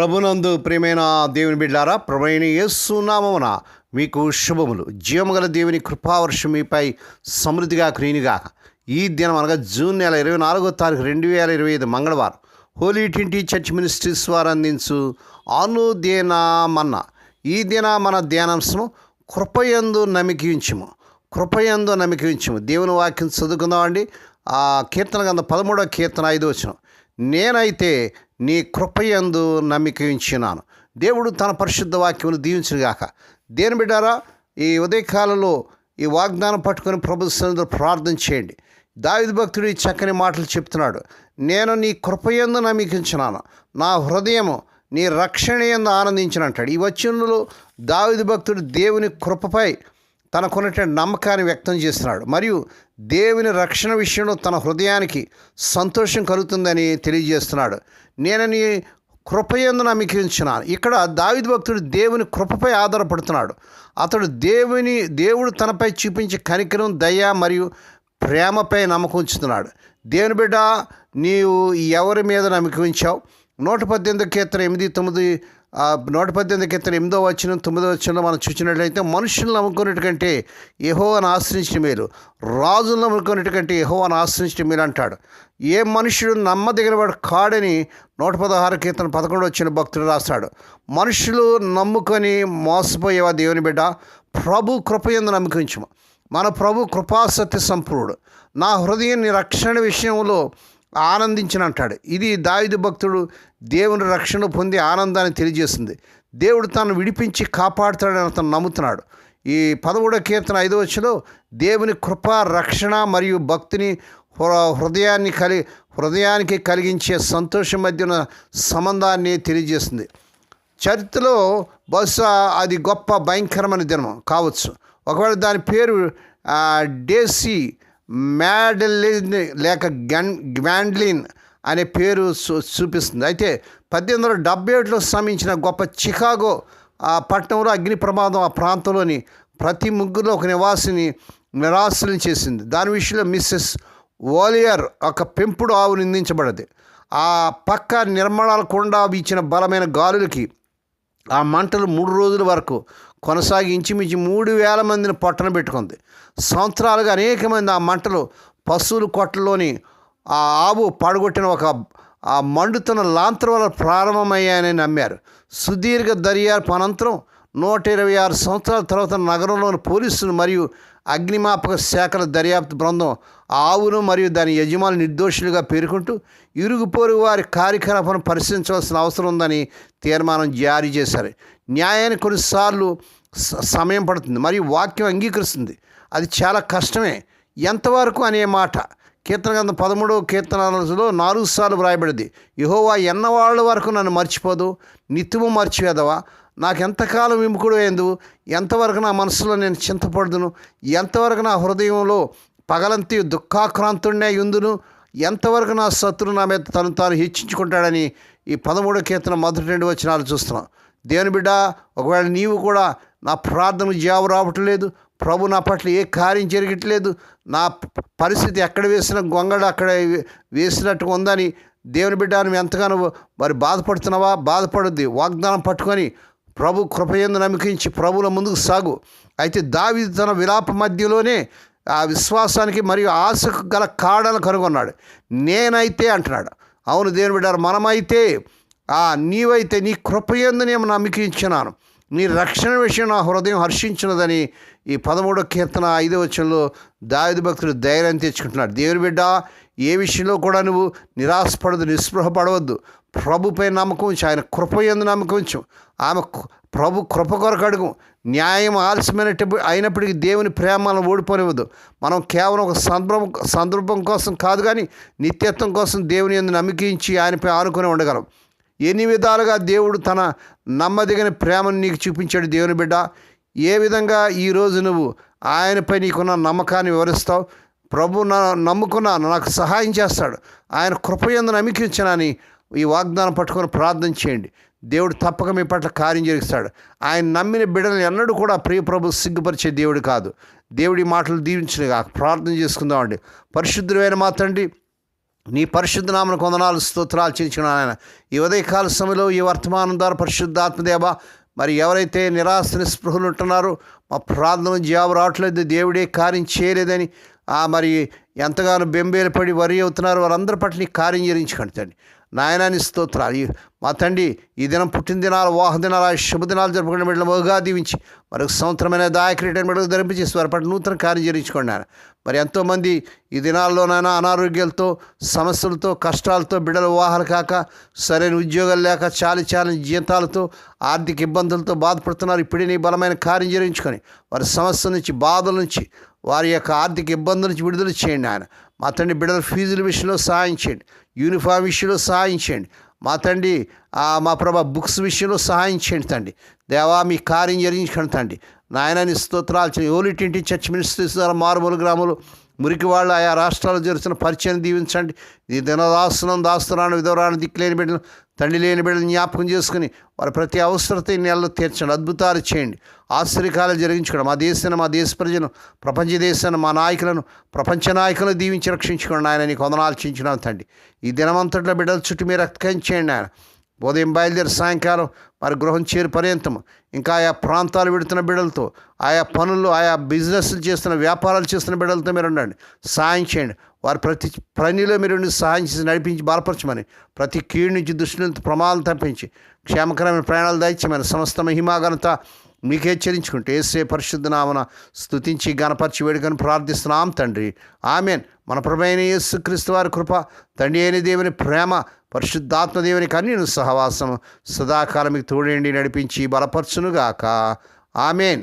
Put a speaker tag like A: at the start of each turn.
A: ప్రభునందు ప్రియమైన దేవుని బిడ్డారా ప్రభుని యేసునామమున మీకు శుభములు. జీవముగల దేవుని కృపావర్షం మీపై సమృద్ధిగా క్రీనిగాక ఈ దినం అనగా జూన్ నెల ఇరవై నాలుగో తారీఖు రెండు వేల ఇరవై ఐదు మంగళవారం హోలీ ట్వంటీ చర్చ్ మినిస్ట్రీస్ వారు అందించు అనుదేనామన్న. ఈ దిన మన ధ్యానాంశము కృపయందు నమికించము. కృపయందు నమికించము. దేవుని వాక్యం చదువుకుందామండి. ఆ కీర్తన గంధ పదమూడవ కీర్తన ఐదు వచ్చిన నేనైతే నీ కృపయందు నమ్మిక ఉంచినాను. దేవుడు తన పరిశుద్ధ వాక్యమును దీవించుగాక దేని బిడ్డారా ఈ ఉదయకాలంలో ఈ వాగ్దానం పట్టుకొని ప్రభు సన్నిధిలో ప్రార్థన చేయండి. దావిద భక్తుడు ఈ చక్కని మాటలు చెప్తున్నాడు. నేను నీ కృపయందు నమ్మికించినాను నా హృదయము నీ రక్షణ ఎందు ఆనందించిన అంటాడు. ఈ వచనంలో దావిద భక్తుడు దేవుని కృపపై తనకున్నటువంటి నమ్మకాన్ని వ్యక్తం చేస్తున్నాడు. మరియు దేవుని రక్షణ విషయంలో తన హృదయానికి సంతోషం కలుగుతుందని తెలియజేస్తున్నాడు. నేను నీ కృపయందు నమ్మికించున్నాను ఇక్కడ దావిద భక్తుడు దేవుని కృపపై ఆధారపడుతున్నాడు. అతడు దేవుని దేవుడు తనపై చూపించే కనికరం దయ మరియు ప్రేమపై నమ్మకం ఉంచుతున్నాడు. దేవుని బిడ్డ నీవు ఎవరి మీద నమ్మకం ఉంచావు? నూట పద్దెనిమిది కీర్తన ఎనిమిది తొమ్మిది ఆ, నూట పద్దెనిమిది కింద ఎనిమిదో వచ్చిన తొమ్మిదో వచ్చిన మనం చూసినట్లయితే మనుషులను నమ్ముకునేటికంటే యహోవాను ఆశ్రయించిన మేలు. రాజులను నమ్ముకునేటికంటే కంటే యహోవాను ఆశ్రయించిన మేలు అంటాడు. ఏ మనుషుడు నమ్మదగిన వాడు కాడని నూట పదహారు కీర్తన పదకొండు వచ్చిన భక్తుడు రాస్తాడు. మనుషులు నమ్ముకొని మోసపోయేవా దేవుని బిడ్డ? ప్రభు కృపయందు నమ్మకించము. మన ప్రభు కృపాసత్య సంపూర్ణుడు. నా హృదయం రక్షణ విషయంలో ఆనందించిన అంటాడు ఇది దావిదు భక్తుడు దేవుని రక్షణ పొంది ఆనందాన్ని తెలియజేస్తుంది. దేవుడు తను విడిపించి కాపాడుతాడని అతను నమ్ముతున్నాడు. ఈ పదమూడో కీర్తన ఐదో వచ్చలో దేవుని కృప రక్షణ మరియు భక్తిని హృ- హృదయాన్ని కలి హృదయానికి కలిగించే సంతోషం మధ్య ఉన్న సంబంధాన్ని తెలియజేస్తుంది. చరిత్రలో బహుశా అది గొప్ప భయంకరమైన దినం కావచ్చు. ఒకవేళ దాని పేరు డేసీ మ్యాడలిన్ లేక గన్ గ్వాండ్లిన్ అనే పేరు చూ- చూపిస్తుంది. అయితే పద్దెనిమిది వందల డెబ్బై ఏడులో శ్రమించిన గొప్ప చికాగో ఆ పట్టణంలో అగ్ని ప్రమాదం ఆ ప్రాంతంలోని ప్రతి ముగ్గురులో ఒక నివాసిని నిరాశలు చేసింది. దాని విషయంలో మిస్సెస్ ఓలియర్ ఒక పెంపుడు ఆవు నిందించబడది ఆ పక్క నిర్మాణాల కొండ వీచిన బలమైన గాలులకి ఆ మంటలు మూడు రోజుల వరకు కొనసాగి ఇంచుమించు మూడు వేల మందిని పొట్టన పెట్టుకుంది. సంవత్సరాలుగా అనేక మంది ఆ మంటలు పశువుల కొట్టలోని ఆ ఆవు పడగొట్టిన ఒక ఆ మండుతున్న లాంతర వల్ల ప్రారంభమయ్యాయని నమ్మారు. సుదీర్ఘ దర్యాపు అనంతరం నూట ఇరవై ఆరు సంవత్సరాల తర్వాత నగరంలోని పోలీసులు మరియు అగ్నిమాపక శాఖల దర్యాప్తు బృందం ఆవును మరియు దాని యజమాని నిర్దోషులుగా పేర్కొంటూ ఇరుగు పొరుగు వారి కార్యకలాపాలను పరిశీలించవలసిన అవసరం ఉందని తీర్మానం జారీ చేశారు. న్యాయానికి కొన్నిసార్లు స- సమయం పడుతుంది మరియు వాక్యం అంగీకరిస్తుంది. అది చాలా కష్టమే. ఎంతవరకు అనే మాట. కీర్తన గ్రంథం పదమూడవ కీర్తనలో నాలుగు సార్లు వ్రాయబడింది. యహోవా ఎన్నవాళ్ళ వరకు నన్ను మర్చిపోదు. నిత్యము మర్చివేదవా నాకు ఎంతకాలం విముకుడు అయిందు? ఎంతవరకు నా మనసులో నేను చింతపడుదును? ఎంతవరకు నా హృదయంలో పగలంతి దుఃఖాక్రాంతుడినే ఉందును ఎంతవరకు నా శత్రువు నా మీద తను తాను హెచ్చించుకుంటాడని ఈ పదమూడో కీర్తన మొదటి రెండు వచనాలు చూస్తున్నాం. దేవుని బిడ్డ ఒకవేళ నీవు కూడా నా ప్రార్థనకు జాబు రావటం లేదు ప్రభు నా పట్ల ఏ కార్యం జరగట్లేదు నా పరిస్థితి ఎక్కడ వేసిన గొంగడు అక్కడ వేసినట్టుగా ఉందని దేవుని బిడ్డ నువ్వు ఎంతగానో మరి బాధపడుతున్నావా? బాధపడుద్ది. వాగ్దానం పట్టుకొని ప్రభు కృపయందు నమ్మకించి ప్రభుల ముందుకు సాగు. అయితే దావి తన విలాప మధ్యలోనే ఆ విశ్వాసానికి మరియు ఆశకు గల కాడను కనుగొన్నాడు. నేనైతే అంటున్నాడు. అవును దేవుని బిడ్డారు మనమైతే ఆ నీవైతే నీ కృపయందు నేను నమ్మకించినాను. నీ రక్షణ విషయం నా హృదయం హర్షించినదని ఈ పదమూడో కీర్తన ఐదో వచనంలో దావిద భక్తుడు ధైర్యం తెచ్చుకుంటున్నాడు దేవుని బిడ్డ ఏ విషయంలో కూడా నువ్వు నిరాశపడదు నిస్పృహపడవద్దు. ప్రభుపై నమ్మకం ఉంచు. ఆయన కృపయందు నమ్మకం ఉంచు. ఆమె ప్రభు కృప కొరకు అడుగు. న్యాయం ఆలస్యమైనప్పుడు అయినప్పటికీ దేవుని ప్రేమలను ఓడిపోనివ్వద్దు మనం కేవలం ఒక సందర్భం సందర్భం కోసం కాదు కానీ నిత్యత్వం కోసం దేవుని ఎందు నమ్మకించి ఆయనపై ఆనుకొని ఉండగలం. ఎన్ని విధాలుగా దేవుడు తన నమ్మదగిన ప్రేమను నీకు చూపించాడు దేవుని బిడ్డ. ఏ విధంగా ఈరోజు నువ్వు ఆయనపై నీకున్న నమ్మకాన్ని వివరిస్తావు? ప్రభు నా నమ్ముకున్నాను. నాకు సహాయం చేస్తాడు. ఆయన కృపయందు నమ్మికించనని ఈ వాగ్దానం పట్టుకొని ప్రార్థన చేయండి. దేవుడు తప్పక మీ పట్ల కార్యం జరిగిస్తాడు ఆయన నమ్మిన బిడ్డలు ఎన్నడూ కూడా ప్రియప్రభు సిగ్గుపరిచే దేవుడు కాదు. దేవుడి మాటలు దీవించిన ప్రార్థన చేసుకుందామండి. పరిశుద్ధుడైన మాత్రండి నీ పరిశుద్ధ నామను కొందనాలు స్తోత్రాలు చేయించుకున్నాను ఆయన ఈ ఉదయకాల సమయంలో ఈ వర్తమానం ద్వారా పరిశుద్ధాత్మదేవ మరి ఎవరైతే నిరాశ నిస్పృహలు ఉంటున్నారో మా ప్రార్థన జవాబు రావట్లేదు. దేవుడే కార్యం చేయలేదని ఆ మరి ఎంతగానో బెంబేలు పడి వరి అవుతున్నారు. వారందరి పట్ల నీ కార్యం చేయించుకోండి తండ్రి నాయనాని స్తోత్రాలు. ఈ- మా తండ్రి ఈ దినం పుట్టినదినాలు వాహ దినాలు శుభదినాలు జరుపుకునే బిడ్డలు మోగా దీవించి మరొక సంవత్సరమైన దాయకరీటైన బిడ్డలు ధరింపజేసి వారి పట్ల నూతన కార్యం చేయించుకోండి మరి ఎంతోమంది ఈ దినాల్లోనైనా అనారోగ్యాలతో సమస్యలతో కష్టాలతో బిడ్డల వివాహాలు కాక సరైన ఉద్యోగాలు లేక చాలి చాలని జీతాలతో ఆర్థిక ఇబ్బందులతో బాధపడుతున్నారు. ఇప్పుడే నీ బలమైన కార్యం చేయించుకొని వారి సమస్య నుంచి బాధల నుంచి వారి యొక్క ఆర్థిక ఇబ్బందుల నుంచి విడుదల చేయండి ఆయన. మా తండ్రి బిడ్డల ఫీజుల విషయంలో సహాయం చేయండి. యూనిఫామ్ విషయంలో సహాయం చేయండి. మా తండ్రి మా ప్రభా బుక్స్ విషయంలో సహాయం చేయండి తండ్రి. దేవా మీ కార్యం జరిగించండి తండ్రి. నాయనని స్తోత్రాలు చేయండి ఓలిటింటి చర్చ్ మినిస్ట్రీస్ ద్వారా మారుమూల గ్రామాలు మురికి వాళ్ళు ఆయా రాష్ట్రాల్లో జరుగుతున్న పరిచయం దీవించండి. ఈ దినదాసనం దాస్తున్నాను విధవరాను దిక్కులేని బిడ్డలు తండ్రి లేని బిడ్డలు జ్ఞాపకం చేసుకుని వారి ప్రతి అవసరత ఈ నెలలో తీర్చండి. అద్భుతాలు చేయండి. ఆశ్చర్యకాలు జరిగించుకోండి. మా దేశాన్ని మా దేశ ప్రజలను ప్రపంచ దేశాన్ని మా నాయకులను ప్రపంచ నాయకులను దీవించి రక్షించుకోండి ఆయన నీకు వందనాలు తండ్రి. ఈ దినమంతట్లో బిడ్డల చుట్టూ మీరు రక్తం చేయండి ఆయన ఉదయం బయలుదేరి సాయంకాలం మరి గృహం చేరు పర్యంతం ఇంకా ఆయా ప్రాంతాలు పెడుతున్న బిడ్డలతో ఆయా పనులు ఆయా బిజినెస్లు చేస్తున్న వ్యాపారాలు చేస్తున్న బిడ్డలతో మీరు ఉండండి సాయం చేయండి. వారి ప్రతి పనిలో మీరు సహాయం చేసి నడిపించి బలపరచమని ప్రతి కీడు నుంచి దుష్టి ప్రమాదం తప్పించి క్షేమకరమైన ప్రయాణాలు దాయించమని సమస్త మహిమాగనత మీకు హెచ్చరించుకుంటూ ఏసే పరిశుద్ధ నామన గణపరిచి వేడుకని ప్రార్థిస్తున్నాం తండ్రి. ఆమెన్. మన ప్రభైన యేసుక్రీస్తు వారి కృప తండ్రి అయిన దేవుని ప్రేమ పరిశుద్ధాత్మ దేవుని కన్యను సహవాసం సదాకాలం మీకు తోడేండి నడిపించి బలపరచునుగాక. ఆమెన్.